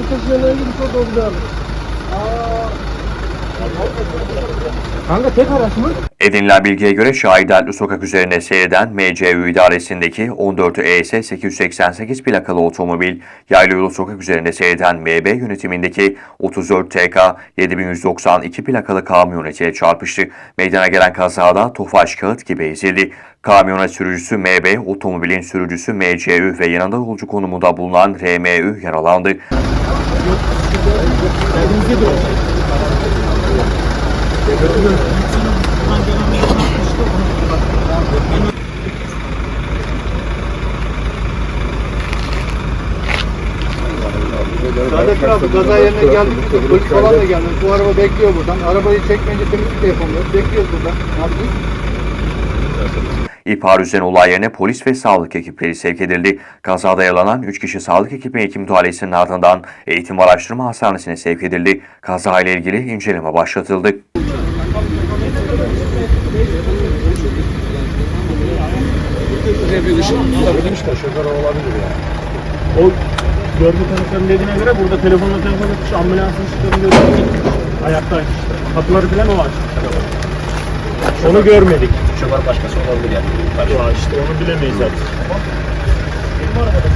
bu taşıyanlara gidip o doldu abi. Kanka tek araç mı? Edinilen bilgiye göre Şahiderli sokak üzerinde seyreden MCU idaresindeki 14 ES 888 plakalı otomobil, Yaylı Yolu sokak üzerinde seyreden MB yönetimindeki 34 TK 7192 plakalı kamyonete çarpıştı. Meydana gelen kazada Tofaş kağıt gibi ezildi. Kamyonet sürücüsü MB, otomobilin sürücüsü MCU ve yanında yolcu konumunda bulunan RMU yaralandı. Saadet abi kaza yerine geldik. Polis falan da gelmedi. Bu araba bekliyor buradan. Arabayı çekmeyince temizlik de yapamıyoruz. Bekliyoruz buradan. Ne yapayım? İhbar üzerine olay yerine polis ve sağlık ekipleri sevk edildi. Kazada yaralanan 3 kişi sağlık ekibi ekip müdahalesinin ardından Eğitim Araştırma Hastanesi'ne sevk edildi. Kaza ile ilgili inceleme başlatıldı. O görgü tanıkların dediğine göre burada telefonla telefon etmiş ambulansın çıkarılıyor. Ayakta açmış. Kapıları falan o açmış. Onu görmedik. Şoför başkası olabilir yani. Ya işte onu bilemeyiz artık. Benim arabada